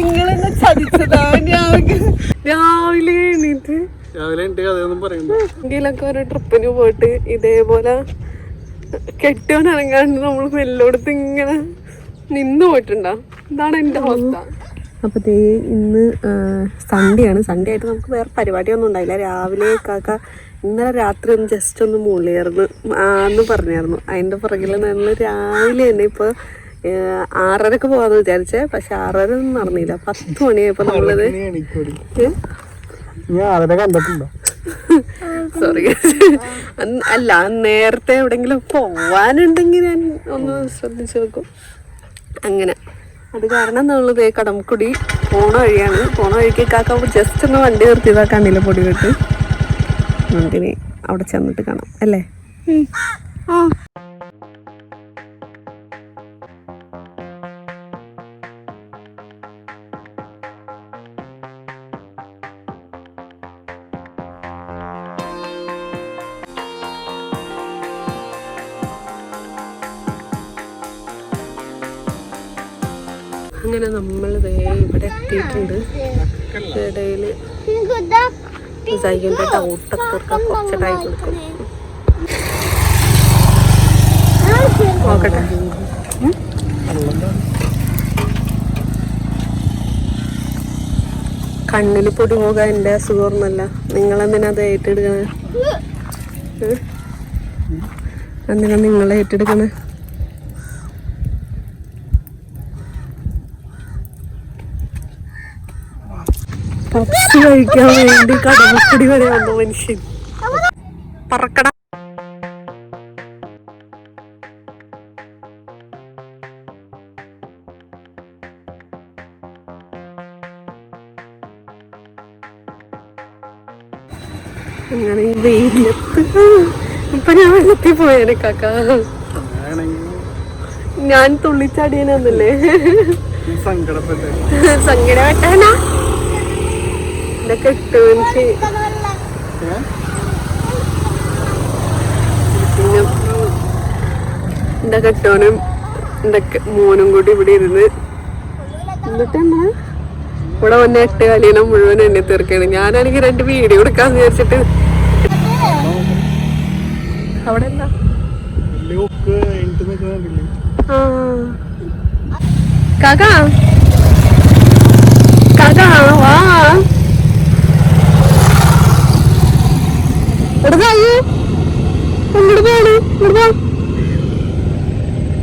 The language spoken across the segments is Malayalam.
നിങ്ങളെന്നെ ചതിച്ചതാ. രാവിലെ രാവിലെ എണീറ്റ് രാവിലെ എങ്കിലൊക്കെ ഒരു ട്രിപ്പിന് പോയിട്ട് ഇതേപോലെ കെട്ടിയോനിറങ്ങാണ്ട് നമ്മൾ മെല്ലോടത്ത് ഇങ്ങനെ നിന്ന് പോയിട്ടുണ്ടാ? ഇതാണ് എന്റെ അവസ്ഥ. അപ്പോൾ ദേ ഇന്ന് സൺഡേ ആണ്. സൺഡേ ആയിട്ട് നമുക്ക് വേറെ പരിപാടി ഒന്നും ഉണ്ടായില്ല. രാവിലെ കാക്ക ഇന്നലെ രാത്രി ഒന്ന് ജസ്റ്റ് ഒന്ന് മൂളിയായിരുന്നു ആന്ന് പറഞ്ഞായിരുന്നു. അതിന്റെ പുറകിൽ നമ്മൾ രാവിലെ തന്നെ ഇപ്പോൾ ആറരക്ക് പോവാന്ന് വിചാരിച്ചേ പക്ഷെ ആറര ഒന്നും നടന്നില്ല. പത്ത് മണിയായപ്പോ നമ്മളത് സോറി അല്ല നേരത്തെ എവിടെങ്കിലും പോവാനുണ്ടെങ്കിൽ ഞാൻ ഒന്ന് ശ്രദ്ധിച്ചു നോക്കും അങ്ങനെ. അത് കാരണം നമ്മളിത് കടംകുടി പോണ വഴിയാണ്. പോണ വഴിക്ക് കാക്ക ജസ്റ്റ് ഒന്ന് വണ്ടി നിർത്തിയതാ കണ്ണിലെ പൊടി കെട്ട് നമുക്കിനി അവിടെ ചെന്നിട്ട് കാണാം. അല്ലേ? ആ. അങ്ങനെ നമ്മൾ വേ ഇവിടെ എത്തിയിട്ടുണ്ട്. ഇടയിൽ സൈക്കിളിന്റെ ഡൗട്ടൊക്കെ കുറച്ച് കൊടുക്കും. നോക്കട്ടെ. ഉം? കണ്ണിൽ പൊടി പോകാൻ എന്റെ അസുഖമൊന്നുമല്ല. നിങ്ങളെന്തിനാ അത് ഏറ്റെടുക്കണേ? എന്തിനാ നിങ്ങളെ ഏറ്റെടുക്കണേ? കഴിക്കാൻ വേണ്ടി കടമക്കുടി വരെ വന്നു മനുഷ്യൻ. പറക്കട. അങ്ങനെ ഈ വെയിലത്ത്. ഇപ്പൊ ഞാൻ വെള്ളത്തിൽ പോയേനെ കാക്ക. ഞാൻ തുള്ളിച്ചാടിയനല്ലേ സങ്കടപ്പെട്ട സങ്കടപ്പെട്ടെ. സങ്കട വെട്ടാനാ ഇതൊക്കെ ഇട്ടുവെച്ച് എന്റെ കെട്ടോനും എന്റെ മോനും കൂടി ഇവിടെ ഇരുന്ന് എന്നിട്ട് നമ്മൾ ഇവിടെ വന്ന എട്ട് കാലിനം മുഴുവൻ എന്നെ തീർക്കാണ് ഞാനാണെങ്കിൽ രണ്ട് വീഡിയോ എടുക്കാൻ വിചാരിച്ചിട്ട്. അവിടെ എന്താ? കാക്ക വാ എടുക്കാ ഇങ്ങോട്ട് പോണ് ഇങ്ങോട്ട് പോ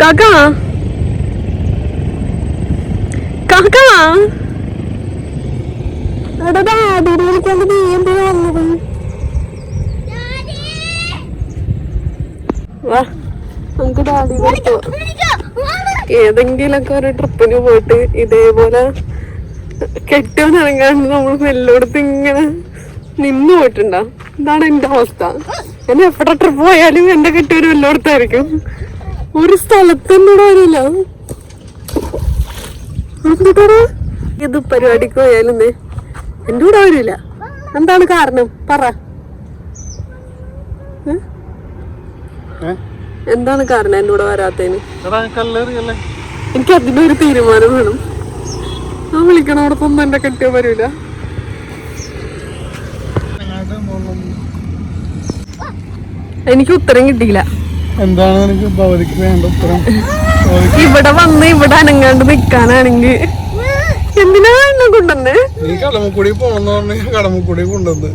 കാക്ക കാക്ക എടാ ഡാഡിനെ വിളിക്കാണ്ട് നീ എന്തിനാ വന്നത്? വാ നമുക്ക് ഡാഡിനെ വിളിക്കാം ഏതെങ്കിലൊക്കെ ഒരു ട്രിപ്പിന് പോയിട്ട് ഇതേപോലെ കെട്ടിയോനിറങ്ങാണ്ട് നമ്മൾ മെല്ലോടത്ത് ഇങ്ങനെ നിന്ന് പോയിട്ടുണ്ടോ? ഇതാണ് എന്റെ അവസ്ഥ? ഞാൻ എവിടെ ട്രിപ്പ് പോയാലും എന്റെ കെട്ടിയൊരു എല്ലായിടത്തായിരിക്കും ഒരു സ്ഥലത്തൊന്നും വരില്ല. എന്തുട്ടാ ഇത് പരിപാടിക്ക് പോയാലും എന്റെ കൂടെ വരില്ല. എന്താണ് കാരണം? പറ? എന്താണ് കാരണം എന്റെ കൂടെ വരാത്തതിന്? എനിക്ക് അതിനൊരു തീരുമാനം വേണം. ഞാൻ വിളിക്കണോടൊപ്പം എന്റെ കെട്ടിയോ വരൂല എനിക്ക് ഉത്തരം കിട്ടിയില്ല. എന്താണ് എനിക്ക് ഭവതിക്ക് വേണ്ട ഉത്തരം? ഇവിടെ വന്ന് ഇവിടെ അനങ്ങാണ്ട് നിക്കാനാണെങ്കിൽ എന്തിനാ എന്നെ കൊണ്ടുവന്നേ? നീ കടമക്കുടി പോണെന്ന് പറഞ്ഞ കടമക്കുടി കൊണ്ടുവന്ന്.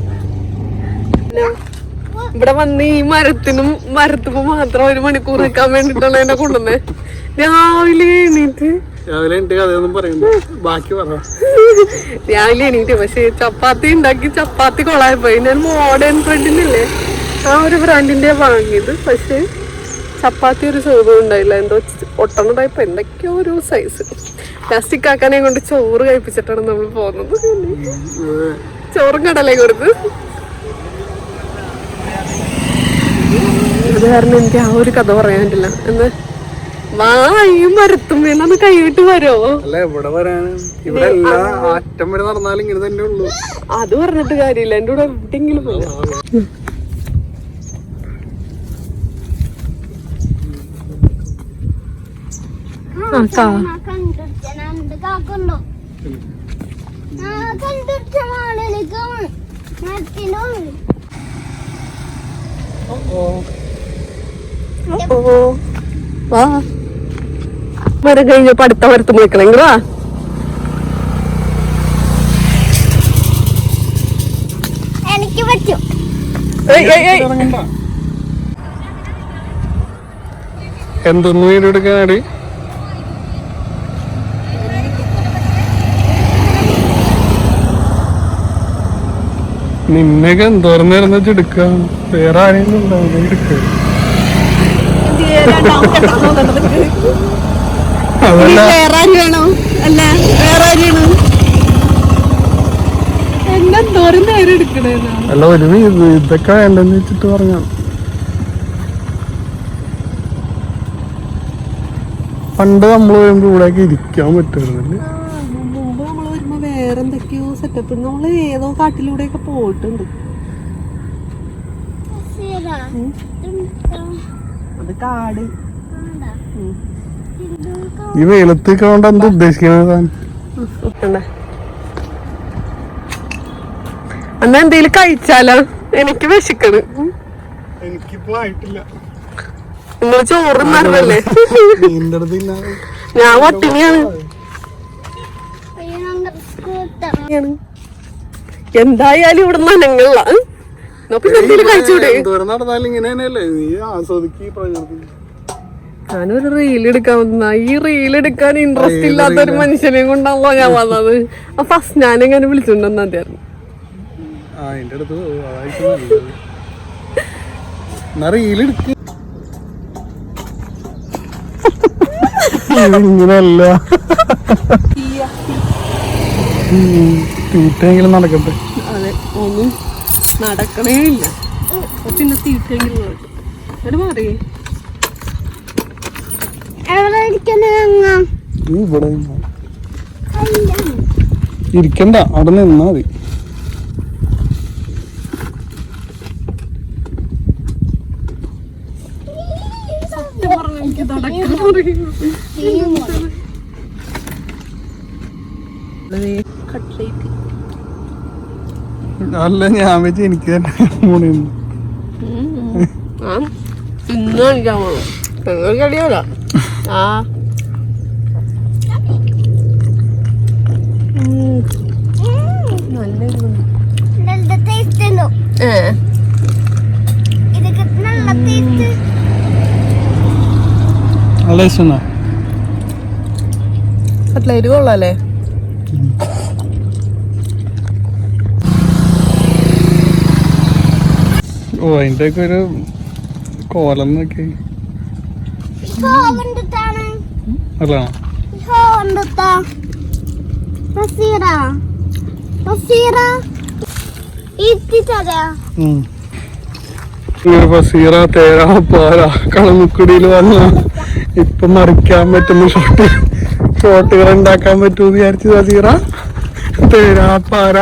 ഇവിടെ വന്ന് ഈ മരത്തിനും മരത്തുമ്പോ മാത്രം ഒരു മണിക്കൂർ നിൽക്കാൻ വേണ്ടിട്ടാണ് എന്നെ കൊണ്ടുവന്നേ. രാവിലെ എണീറ്റ് രാവിലെ എന്റെ കഥയൊന്നും പറയുന്നു ബാക്കി പറ. രാവിലെ എണീറ്റ് പക്ഷെ ചപ്പാത്തി ഉണ്ടാക്കി ചപ്പാത്തി കൊളായി പോയി ഞാൻ മോഡേൺ ബ്രെഡിനില്ലേ ആ ഒരു ബ്രാൻഡിന്റെ വാങ്ങിയത്. പക്ഷെ ചപ്പാത്തി ഒരു സുഖം ഉണ്ടായില്ല. എന്തോ ഒട്ടണ ടൈപ്പ് എന്തൊക്കെയോ ഒരു സൈസ് പ്ലാസ്റ്റിക് ആക്കാനെ കൊണ്ട് ചോറ് കഴിപ്പിച്ചിട്ടാണ് നമ്മൾ പോകുന്നത്. ചോറും കടലയും കൊടുത്ത്. അത് കാരണം എനിക്ക് ആ ഒരു കഥ പറയാൻ പറ്റില്ല. എന്ന് മരത്തും ഈ മരത്തുമ്മേന്നാണ് കൈവിട്ട് വരോ. അല്ല ഇവിടെ വരാൻ ഇവിടെ എല്ലാ ആറ്റം വരെ നടന്നാലും ഇങ്ങനെ തന്നെ ഉള്ളൂ. അത് പറഞ്ഞിട്ട് കാര്യമില്ല എന്റെ കൂടെ എവിടെയെങ്കിലും പോയാ. ആക്കാ ഓ. വാ. മരം കഴിഞ്ഞപ്പോ അടുത്ത മരത്ത് നിൽക്കണെങ്കിൽ വാ എനിക്ക് പറ്റും. എന്തൊന്നും എടുക്കാനാടി? നിന്നെയൊക്കെ എടുക്കാം. വേറെ ആരെയും ഉണ്ടാവില്ല എടുക്കുക വേറെ ആര് വേണോ? അല്ല വേറെ അല്ല ഒരു ഇത് ഇതൊക്കെ വേണ്ടെന്ന് വെച്ചിട്ട് പറഞ്ഞു പണ്ട് നമ്മൾ വരുമ്പോ ഇവിടെയൊക്കെ ഇരിക്കാൻ പറ്റുന്നില്ല മുമ്പ് നമ്മൾ വരുമ്പോ വേറെ സെറ്റപ്പ് നമ്മൾ ഏതോ കാട്ടിലൂടെയൊക്കെ പോയിട്ടുണ്ട്. ശരിയാ. അത് കാട്. ഈ വെയിലത്തേക്ക് കൊണ്ട് എന്താ ഉദ്ദേശിക്കുന്നത്? എന്നാ എന്തേലും കഴിച്ചാലോ? എനിക്ക് വിശക്കണ്. എനിക്കിപ്പോ ആയിട്ടില്ല. നിങ്ങൾ ചോറും മറന്നല്ലേ? ഞാൻ ഒട്ടിനിയാണ്. എന്തായാലും ഇവിടെ നനങ്ങളില്ല പിന്നെ എന്തേലും കഴിച്ചൂടെ? നടന്നാലും ഇങ്ങനെ തന്നെയല്ലേ നീ ആസ്വദിക്ക് പ്രകൃതി. ഞാനൊരു റീൽ എടുക്കാൻ വന്ന. ഈ റീൽ എടുക്കാൻ ഇൻട്രസ്റ്റ് ഇല്ലാത്ത ഒരു മനുഷ്യനെ കൊണ്ടാണല്ലോ ഞാൻ വന്നത്. അപ്പൊ ഞാനെങ്ങനെ വിളിച്ചിട്ടുണ്ടെന്ന് നല്ലത്. എന്നാ റീലെടുക്ക് ഇങ്ങനെയല്ല. തീറ്റെങ്കിലും നടക്കട്ടെ. അതെ ഒന്നും നടക്കണേ ഇല്ല. പിന്നെ തീറ്റെങ്കിലും നടക്കും. എന്നിട്ട് മാറിയേ? നീ ഇവിടെ. ഇരിക്കണ്ട അവിടെ നിന്നാ മതി. അല്ല ഞാൻ വെച്ച് എനിക്ക് തന്നെ മൂണിന്ന് തിന്നു പോണം നിങ്ങൾ ആ ഉം, നല്ല ഇതുണ്ട്. നല്ല taste കട്ട്ലേറ്റ് കൊള്ളാല്ലേ ഓ അതിന്റെ ഒക്കെ ഒരു കോലം നോക്കി. അല്ല ഇപ്പൊ കണ്ടിട്ടാ. ബസീറ. ബസീറ. ബസീറ തേരാ പാര കളമുക്കുടിയിൽ വന്ന. ഇപ്പൊ മറിക്കാൻ പറ്റുന്ന ഷോട്ട് ഷോട്ടുകൾ ഉണ്ടാക്കാൻ പറ്റുമെന്ന് വിചാരിച്ചു ബസീറ തേരാ പാര.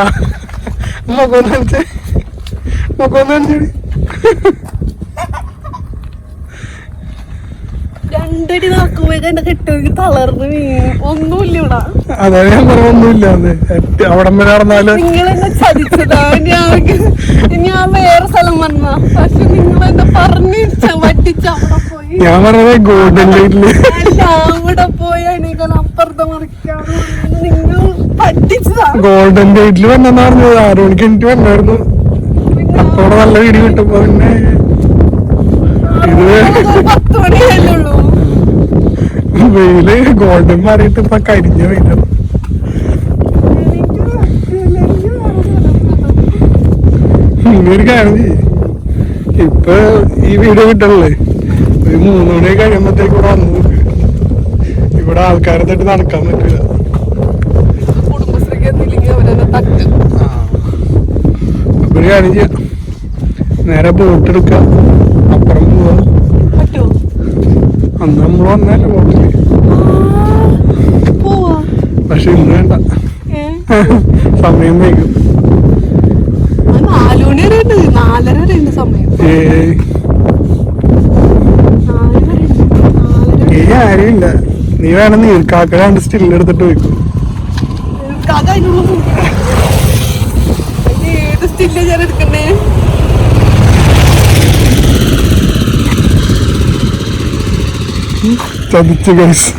മുഖം നനച്ചേ മുഖം നനച്ചടി രണ്ടടി എന്റെ തളർന്ന് വീണു. ഒന്നുമില്ല ഇവിടെ. ഞാൻ അത് അവിടം വരെ നടന്നാൽ നിങ്ങൾ എന്നെ ചതിച്ചതാ. ഞാൻ ഞാൻ വേറെ സ്ഥലം വന്ന. പക്ഷെ നിങ്ങൾ എന്നെ പറഞ്ഞു വട്ടിച്ച് അവിടെ പോയി. ഞാൻ പറഞ്ഞത് ഗോൾഡൻ ലൈറ്റിൽ. അവിടെ പോയി അപ്പുറത്തെ നിങ്ങൾ പറ്റിച്ചതാ ഗോൾഡൻ ലൈറ്റിൽ വന്നെന്ന് പറഞ്ഞത് ആറു മണിക്ക് എനിക്ക് വന്നായിരുന്നു. അപ്പോടെ നല്ല വീട് കിട്ടുമ്പോ പിന്നെ ഇത് പത്ത് മണിയല്ലുള്ളൂ വെയിൽ ഗോൾഡൻ മാറിയിട്ട് ഇപ്പൊ കരിഞ്ഞ വെയിലാണ്. ഇങ്ങനൊരു കാര്യം. ഇപ്പൊ ഈ വീഡിയോ കിട്ടണല്ലേ? ഒരു മൂന്ന് മണി കഴിയുമ്പോഴത്തേക്ക് ഇവിടെ വന്നു നോക്ക്. ഇവിടെ ആൾക്കാരെ തട്ടി നടക്കാൻ പറ്റില്ല. അപ്പൊ ഒരു കാര്യം ചെയ്യാം. നേരെ ബോട്ട് എടുക്ക. അന്ന് നമ്മൾ വന്നാലും ബോട്ടിൽ പക്ഷെ ഇന്ന് വേണ്ട. സമയം വൈകും. നാലര വരെ ഉണ്ട് സമയം. ആരും ഇല്ല നീ വേണം നീർക്കാക്ക കണ്ട് സ്റ്റില്ലെടുത്തിട്ട് കാക്ക അതിനുള്ള മുമ്പ് അതിന് ഏത് പറ്റില്ല ഞാൻ എടുക്കണേ ചതിച്ചു ഗൈസ്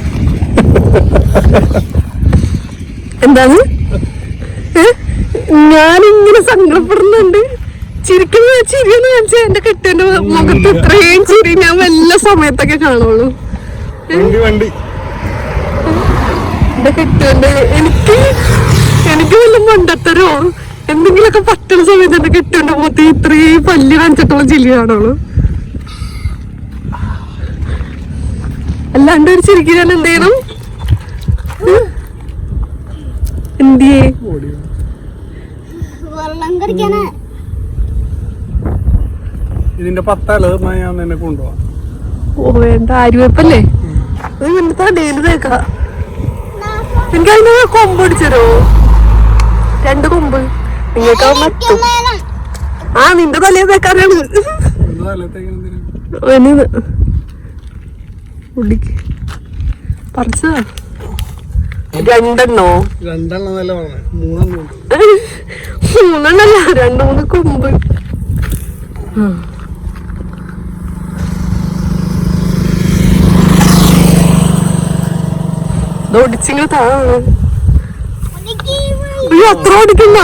എന്താണ്? ഞാനിങ്ങനെ സങ്കടപ്പെടുന്നുണ്ട്. ചിരിക്കുന്ന ചിരിയെന്ന് വെച്ചാൽ എന്റെ കെട്ടിന്റെ മുഖത്ത് ഇത്രയും ചിരി ഞാൻ വല്ല സമയത്തൊക്കെ കാണുള്ളൂ. എന്റെ കെട്ടിന്റെ എനിക്ക് എനിക്ക് വല്ല മണ്ടത്തരോ എന്തെങ്കിലുമൊക്കെ പറ്റുന്ന സമയത്ത് എന്റെ കെട്ടിന്റെ മുഖത്ത് ഇത്രയും പല്ല് കാണിച്ചിട്ടുള്ള ചിരി കാണുള്ളൂ. അല്ലാണ്ട് ഒരു ചിരിക്കാൻ എന്ത് ചെയ്യണം? എന്തിയേ ഇതിന്റെ പത്തല ഞാൻ നിന്നെ കൊണ്ടുപോവാം. ഓ വേണ്ട ആര്യവെപ്പല്ലേ ഇത് ഇങ്ങനത്തെ ഡെയിലി തേക്കാ. എനിക്ക് അതിന് കൊമ്പ് പിടിച്ചരോ രണ്ട് കൊമ്പ്. നിങ്ങൾക്ക് മറ്റും ആ നിന്റെ തലയെ തേക്കാനാണ്. അവന് ഉള്ളിക്ക് പറിച്ചതാ. രണ്ടെണ്ണോ? മൂന്നെണ്ണല്ല രണ്ട് മൂന്ന് കൊമ്പ്. ആ. ഇത് ഒടിച്ചിങ്ങനെ താഴെ അയ്യോ അത്ര ഓടിക്കണ്ട.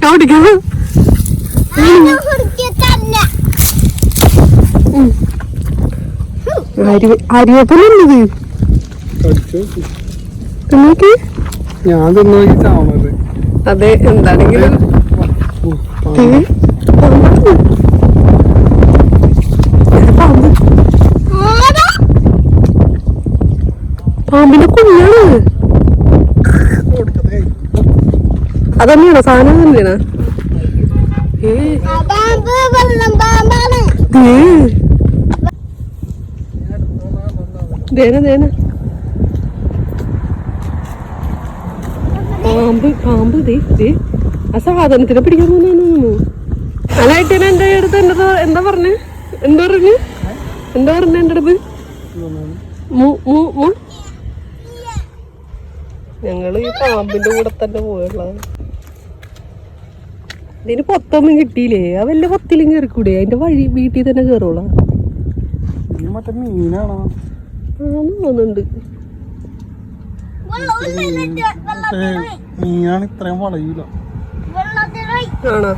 ഞാൻ ഓടിക്കണം നോക്കി ഞാൻ തിന്നു അതെ എന്താണെങ്കിലും. പാമ്പിനെ കുഞ്ഞാണ്. അതന്നെയാണോ? സാധനം തന്നെയാണ് ഏ ആ പാമ്പ് വെള്ളം പാമ്പാണ് ദേ. ദേന ദേന. പാമ്പ് പാമ്പ് ദേ ദേ. ആ പിടിക്കാൻ പോന്നു അതായിട്ട് എന്റെ അടുത്ത് എന്താ എന്താ പറഞ്ഞേ? എന്താ പറഞ്ഞു? എന്താ പറഞ്ഞ എന്റെ അടുത്ത്? ഞങ്ങൾ ഈ പാമ്പിന്റെ കൂടെ തന്നെ പോയുള്ളത് ഇതിന് പൊത്തൊന്നും കിട്ടിയില്ലേ? ആ വല്ല പൊത്തിലും കയറിക്കൂടെ അതിന്റെ വഴി വീട്ടിൽ തന്നെ കയറുള്ള മറ്റേ മീനാണോ? മറ്റേ മീനാണ് ഇത്രയും വളയൂല. ആണോ?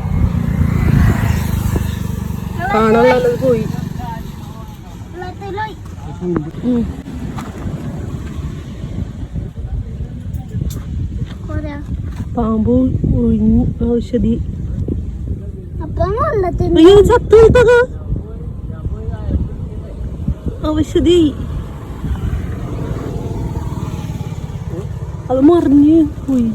കാണാനുള്ളത് പോയി. പാമ്പ് ഒഴിഞ്ഞു ഔഷധി. ചത്തു ഔഷധി. അത് മറിഞ്ഞ് പോയി.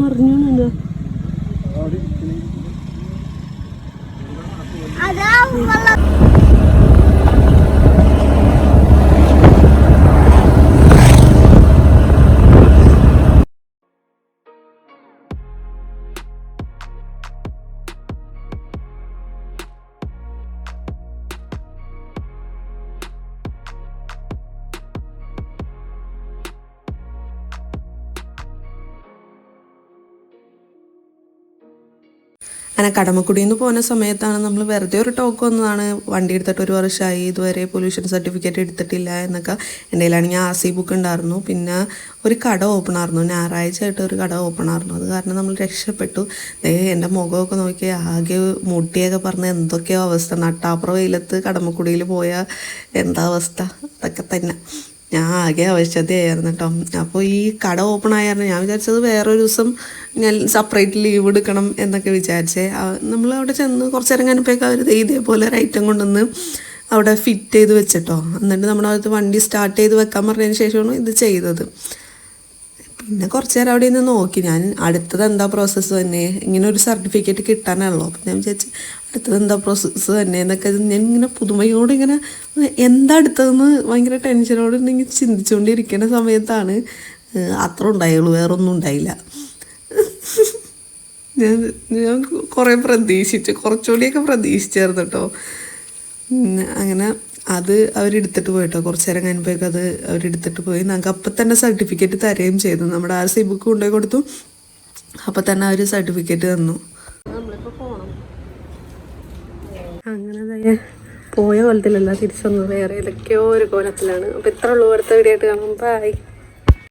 മറിഞ്ഞു എന്താ അങ്ങനെ കടമക്കുടിയിൽ നിന്ന് പോകുന്ന സമയത്താണ് നമ്മൾ വെറുതെ ഒരു ടോക്ക് വന്നതാണ്. വണ്ടി എടുത്തിട്ട് ഒരു വർഷമായി ഇതുവരെ പൊല്യൂഷൻ സർട്ടിഫിക്കറ്റ് എടുത്തിട്ടില്ല എന്നൊക്കെ എന്റെ കയ്യിലാണെങ്കിൽ ആർ സി ബുക്ക് ഉണ്ടായിരുന്നു. പിന്നെ ഒരു കട ഓപ്പൺ ആയിരുന്നു. ഞായറാഴ്ച ആയിട്ട് ഒരു കട ഓപ്പൺ ആയിരുന്നു. അത് കാരണം നമ്മൾ രക്ഷപ്പെട്ടു. എന്റെ മുഖമൊക്കെ നോക്കി ആകെ മുട്ടിയൊക്കെ പറഞ്ഞ് എന്തൊക്കെയോ അവസ്ഥ. നട്ടാപ്പുറ വെയിലത്ത് കടമക്കുടിയിൽ പോയ എന്താ അവസ്ഥ? അതൊക്കെ തന്നെ. ഞാൻ ആകെ അവശതയായിരുന്നു കേട്ടോ. അപ്പോൾ ഈ കട ഓപ്പൺ ആയിരുന്നു ഞാൻ വിചാരിച്ചത് വേറൊരു ദിവസം ഞാൻ സെപ്പറേറ്റ് ലീവ് എടുക്കണം എന്നൊക്കെ വിചാരിച്ചേ. നമ്മൾ അവിടെ ചെന്ന് കുറച്ച് കഴിഞ്ഞപ്പോഴേക്കും അവർ ഇതേപോലെ ഒരു ഐറ്റം കൊണ്ടുവന്ന് അവിടെ ഫിറ്റ് ചെയ്ത് വെച്ചിട്ടോ. എന്നിട്ട് നമ്മുടെ അകത്ത് വണ്ടി സ്റ്റാർട്ട് ചെയ്ത് വെക്കാൻ പറഞ്ഞതിന് ശേഷമാണ് ഇത് ചെയ്തത്. പിന്നെ കുറച്ച് നേരം അവിടെ നിന്ന് നോക്കി. ഞാൻ അടുത്തത് എന്താ പ്രോസസ്സ് തന്നെ? ഇങ്ങനെ ഒരു സർട്ടിഫിക്കറ്റ് കിട്ടാനാണല്ലോ അപ്പം ഞാൻ വിചാരിച്ചു അടുത്തത് എന്താ പ്രോസസ്സ് തന്നെ എന്നൊക്കെ ഞാൻ ഇങ്ങനെ പുതുമയോട് ഇങ്ങനെ എന്താ അടുത്തതെന്ന് ഭയങ്കര ടെൻഷനോട് ഇങ്ങനെ ചിന്തിച്ചുകൊണ്ടിരിക്കുന്ന സമയത്താണ് അത്ര ഉണ്ടായുള്ളൂ വേറെ ഒന്നും ഉണ്ടായില്ല. ഞാൻ ഞാൻ കുറേ പ്രതീക്ഷിച്ചു കുറച്ചുകൂടിയൊക്കെ പ്രതീക്ഷിച്ചായിരുന്നു കേട്ടോ അങ്ങനെ അത് അവരെടുത്തിട്ട് പോയിട്ടോ. കുറച്ച് നേരം കഴിഞ്ഞപ്പോഴേക്ക് അത് അവരെടുത്തിട്ട് പോയി. ഞങ്ങൾക്ക് അപ്പം തന്നെ സർട്ടിഫിക്കറ്റ് തരുകയും ചെയ്തു. നമ്മുടെ ആർ സി ബുക്ക് കൊണ്ടുപോയി കൊടുത്തു. അപ്പം തന്നെ അവർ സർട്ടിഫിക്കറ്റ് തന്നു നമ്മളിപ്പോ പോണം അങ്ങനെ പോയ കോലത്തിലല്ല തിരിച്ചൊന്നും വേറെ ഏതൊക്കെയോ ഒരു കോലത്തിലാണ്. അപ്പൊ ഇത്ര ഉള്ളൂ. അടുത്ത വീഡിയോ ആയിട്ട് കാണാം. ബൈ